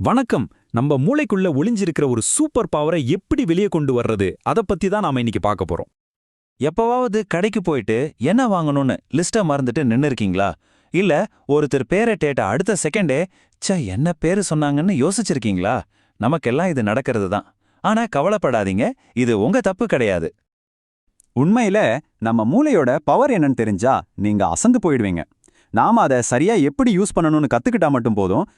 வணக்கம். நம்ம மூளைக்குள்ள ஒளிஞ்சிருக்கிற ஒரு சூப்பர் பவரை எப்படி வெளியே கொண்டு வர்றது? அத பத்தி தான் நாம இன்னைக்கு பார்க்க போறோம். எப்பவாவது கடைக்கு போயிட்டு என்ன வாங்கணும்னு லிஸ்ட்டை மறந்துட்டு நின்னு இருக்கீங்களா? இல்ல ஒருத்தர் பேரை டேட்ட அடுத்த செகண்டே ச என்ன பேரு சொன்னாங்கன்னு யோசிச்சிருக்கீங்களா? நமக்கெல்லாம் இது நடக்கிறது தான். ஆனா கவலைப்படாதீங்க இது உங்க தப்பு கிடையாது. உண்மையில நம்ம மூளையோட பவர் என்னன்னு தெரிஞ்சா நீங்க அசந்து போயிடுவீங்க. நாம அதை சரியா எப்படி யூஸ் பண்ணணும்னு கத்துக்கிட்டா மட்டும் போதும்.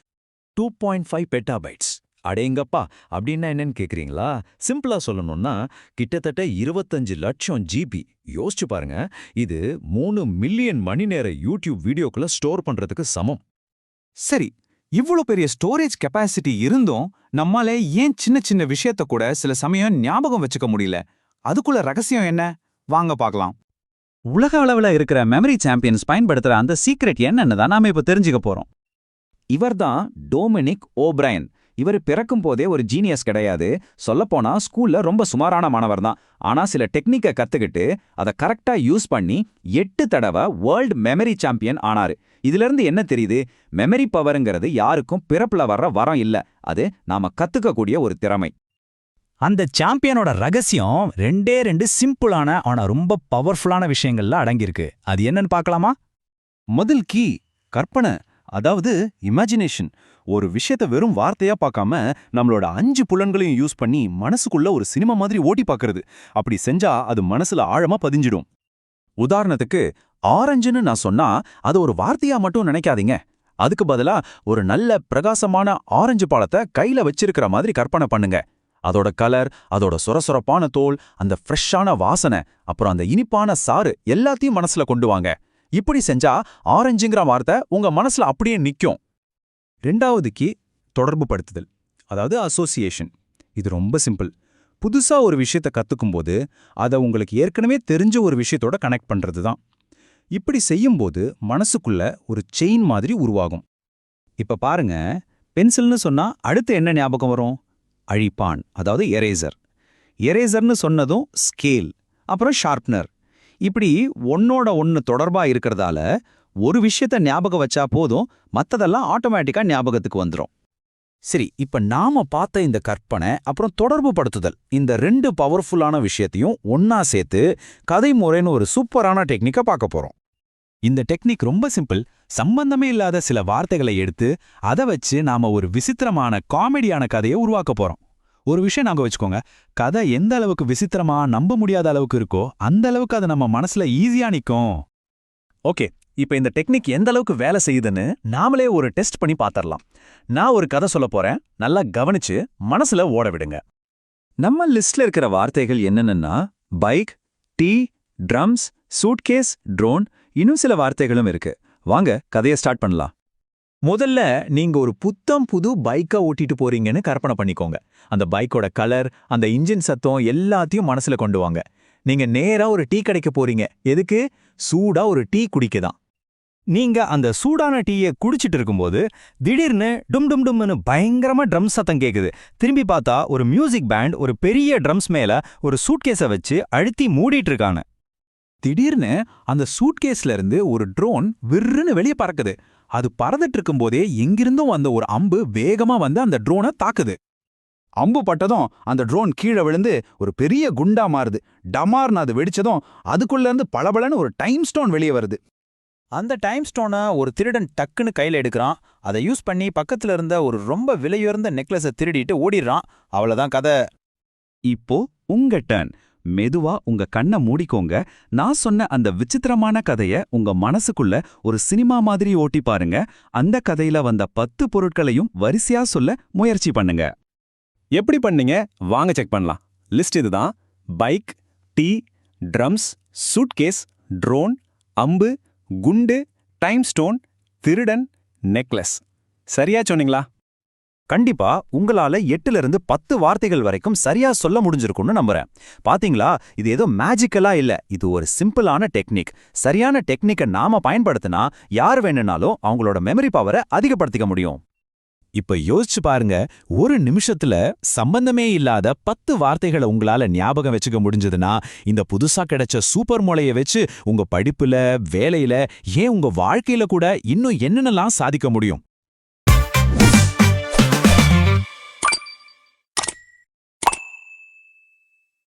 டூ பாயிண்ட் ஃபைவ் பெட்டாபைட்ஸ் அடேங்கப்பா அப்படின்னா என்னன்னு கேக்குறீங்களா? சிம்பிளா சொல்லணும்னா கிட்டத்தட்ட இருபத்தஞ்சு லட்சம் ஜிபி யோசிச்சு பாருங்க இது மூணு மில்லியன் மணி நேர யூடியூப் வீடியோக்குள்ள ஸ்டோர் பண்றதுக்கு சமம். சரி இவ்வளோ பெரிய ஸ்டோரேஜ் கெப்பாசிட்டி இருந்தும் நம்மால ஏன் சின்ன சின்ன விஷயத்த கூட சில சமயம் ஞாபகம் வச்சுக்க முடியல? அதுக்குள்ள ரகசியம் என்ன? வாங்க பார்க்கலாம் உலக அளவுல இருக்கிற மெமரி சாம்பியன்ஸ் பயன்படுத்துற அந்த சீக்ரெட் என்னன்னு தான் நாம இப்ப தெரிஞ்சுக்க போறோம். இவர்தான் டோமினிக் ஓப்ரைன் இவர் பிறக்கும் போதே ஒரு ஜீனியஸ் கிடையாது. சொல்லப்போனா ஸ்கூல்ல ரொம்ப சுமாரான மாணவர் தான். ஆனா சில டெக்னிக்கை கத்துக்கிட்டு அதை கரெக்டா யூஸ் பண்ணி எட்டு தடவை வேர்ல்ட் மெமரி சாம்பியன் ஆனாரு. இதுல இருந்து என்ன தெரியுது? மெமரி பவருங்கிறது யாருக்கும் பிறப்புல வர்ற வரம் இல்ல. அது நாம கத்துக்கக்கூடிய ஒரு திறமை. அந்த சாம்பியனோட ரகசியம் ரெண்டே ரெண்டு சிம்பிளான ஆனா ரொம்ப பவர்ஃபுல்லான விஷயங்கள்ல அடங்கியிருக்கு. அது என்னன்னு பார்க்கலாமா? முதல் கீ கற்பனை. அதாவது இமேஜினேஷன் ஒரு விஷயத்த வெறும் வார்த்தையா பார்க்காம நம்மளோட அஞ்சு புலன்களையும் யூஸ் பண்ணி மனசுக்குள்ள ஒரு சினிமா மாதிரி ஓட்டி பார்க்கறது. அப்படி செஞ்சா அது மனசுல ஆழமா பதிஞ்சிடும். உதாரணத்துக்கு ஆரஞ்சுன்னு நான் சொன்னா அது ஒரு வார்த்தையா மட்டும் நினைக்காதீங்க. அதுக்கு பதிலா ஒரு நல்ல பிரகாசமான ஆரஞ்சு பாலத்தை கையில வச்சிருக்கிற மாதிரி கற்பனை பண்ணுங்க. அதோட கலர் அதோட சொரசொரப்பான தோல் அந்த ஃப்ரெஷ்ஷான வாசனை அப்புறம் அந்த இனிப்பான சாறு எல்லாத்தையும் மனசுல கொண்டு வாங்க. இப்படி செஞ்சா ஆரஞ்சுங்கிற வார்த்தை உங்க மனசுல அப்படியே நிக்கும். ரெண்டாவது கீ தொடர்பு படுத்துதல் அதாவது அசோசியேஷன் இது ரொம்ப சிம்பிள் புதுசா ஒரு விஷயத்த கத்துக்கும்போது அதை உங்களுக்கு ஏற்கனவே தெரிஞ்ச ஒரு விஷயத்தோட கனெக்ட் பண்றது தான் இப்படி செய்யும்போது மனசுக்குள்ள ஒரு செயின் மாதிரி உருவாகும். இப்ப பாருங்க பென்சில்னு சொன்னா அடுத்து என்ன ஞாபகம் வரும்? அழிப்பான் அதாவது எரேசர் எரேசர்னு சொன்னதும் ஸ்கேல் அப்புறம் ஷார்ப்னர் இப்படி ஒன்னோட ஒன்னு தொடர்பா இருக்கிறதால ஒரு விஷயத்த ஞாபகம் வச்சா போதும் மத்ததெல்லாம் ஆட்டோமேட்டிக்கா ஞாபகத்துக்கு வந்துரும். சரி இப்ப நாம பார்த்த இந்த கற்பனை அப்புறம் தொடர்பு படுத்துதல் இந்த ரெண்டு பவர்ஃபுல்லான விஷயத்தையும் ஒன்னா சேர்த்து கதை முறைன்னு ஒரு சூப்பரான டெக்னிக்கை பார்க்க போறோம். இந்த டெக்னிக் ரொம்ப சிம்பிள் சம்பந்தமே இல்லாத சில வார்த்தைகளை எடுத்து அதை வச்சு நாம ஒரு விசித்திரமான காமெடியான கதையை உருவாக்க போறோம். ஒரு விஷயம் நாங்க வச்சுக்கோங்க. கதை எந்த அளவுக்கு விசித்திரமா நம்ப முடியாத அளவுக்கு இருக்கோ அந்த அளவுக்கு அதை நம்ம மனசுல ஈஸியா நிக்கும். ஓகே இப்ப இந்த டெக்னிக் எந்த அளவுக்கு வேலை செய்யுதுன்னு நாமளே ஒரு டெஸ்ட் பண்ணி பார்த்துடலாம் நான் ஒரு கதை சொல்ல போறேன். நல்லா கவனிச்சு மனசுல ஓட விடுங்க. நம்ம லிஸ்ட்ல இருக்கிற வார்த்தைகள் என்னென்னா bike tea drums suitcase drone இன்னும் சில வார்த்தைகளும் இருக்கு. வாங்க கதையை ஸ்டார்ட் பண்ணலாம். முதல்ல நீங்க ஒரு புத்தம் புது பைக்கை ஓட்டிட்டு போறீங்கன்னு கற்பனை பண்ணிக்கோங்க. அந்த பைக்கோட கலர் அந்த இன்ஜின் சத்தம் எல்லாத்தையும் மனசுல கொண்டு வாங்க. நீங்க நேரா ஒரு டீ கடைக்கு போறீங்க. எதுக்கு? சூடா ஒரு டீ குடிக்கதான். நீங்க அந்த சூடான டீயை குடிச்சிட்டு இருக்கும்போது திடீர்னு டும் டும் டும்னு பயங்கரமா ட்ரம் சத்தம் கேக்குது. திரும்பி பார்த்தா ஒரு மியூசிக் பேண்ட் ஒரு பெரிய ட்ரம்ஸ் மேல ஒரு சூட்கேஸை வச்சு அழுத்தி மூடிட்டு இருக்காங்க. திடீர்னு அந்த சூட்கேஸ்ல இருந்து ஒரு ட்ரோன் விர்ருன்னு வெளியே பறக்குது. அது பறந்துட்டு இருக்கும்போதே எங்கிருந்தும் வந்த ஒரு அம்பு வேகமா வந்து அந்த ட்ரோனை தாக்குது. அம்பு பட்டதும் அந்த ட்ரோன் கீழே விழுந்து ஒரு பெரிய குண்டா மாறுது. டமார்னு அது வெடிச்சதும் அதுக்குள்ள இருந்து பளபளன்னு ஒரு டைம் ஸ்டோன் வெளியே வருது. அந்த டைம் ஸ்டோனை ஒரு திருடன் டக்குன்னு கையில எடுக்கிறான். அதை யூஸ் பண்ணி பக்கத்துல இருந்த ஒரு ரொம்ப விலையுயர்ந்த நெக்லஸை திருடிட்டு ஓடிடுறான். அவ்வளவுதான் கதை. இப்போ உங்க டர்ன். மெதுவா உங்க கண்ணை மூடிக்கோங்க. நான் சொன்ன அந்த விசித்திரமான கதைய உங்க மனசுக்குள்ள ஒரு சினிமா மாதிரி ஓட்டி பாருங்க. அந்த கதையில வந்த பத்து பொருட்களையும் வரிசையா சொல்ல முயற்சி பண்ணுங்க. எப்படி பண்ணீங்க? வாங்க செக் பண்ணலாம். லிஸ்ட் இதுதான். Bike tea drums suitcase drone அம்பு குண்டு டைம் ஸ்டோன் திருடன் நெக்லஸ் சரியா சொன்னீங்களா? கண்டிப்பா உங்களால எட்டுல இருந்து பத்து வார்த்தைகள் வரைக்கும் சரியா சொல்ல முடிஞ்சிருக்கும்னு நம்புறேன். பாத்தீங்களா? இது ஏதோ மேஜிக்கலா இல்ல. இது ஒரு சிம்பிளான டெக்னிக். சரியான டெக்னிக்கை நாம பயன்படுத்தினா யார் வேணும்னாலும் அவங்களோட மெமரி பவரை அதிகப்படுத்திக்க முடியும். இப்ப யோசிச்சு பாருங்க. ஒரு நிமிஷத்துல சம்பந்தமே இல்லாத பத்து வார்த்தைகளை உங்களால ஞாபகம் வச்சுக்க முடிஞ்சதுன்னா இந்த புதுசா கிடைச்ச சூப்பர் மூளைய வச்சு உங்க படிப்புல வேலையில ஏன் உங்க வாழ்க்கையில கூட இன்னும் என்னென்னலாம் சாதிக்க முடியும்?